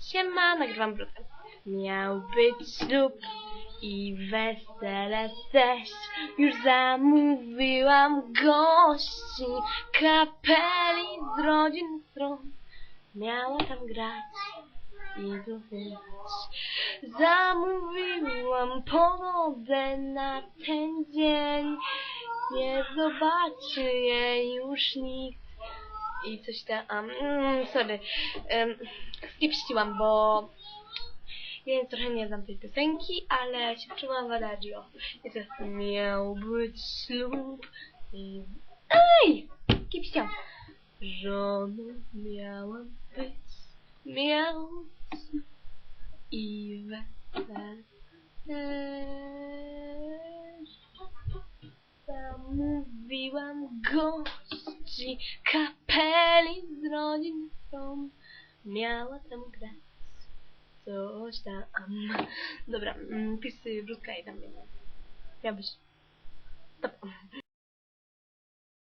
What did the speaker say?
Siema, nagrywam brudkę. Miał być ślub i wesele też. Już zamówiłam gości, kapeli z rodzin stron. Miała tam grać i dosyć. Zamówiłam pogodę na ten dzień. Nie zobaczy jej już nikt. I coś tam. Mm, sorry. Um, skipściłam, bo więc trochę nie znam tej piosenki, ale się wczułam w adagio. I teraz miał być ślub i... Ej! Kipściłam. Żoną miałam być, miał i wesele. Zamówiłam gości, kapeli z rodzin są. Miała tam grać coś tam. Dobra, mm, pisy brudka i tam nie Miał być. Dobra.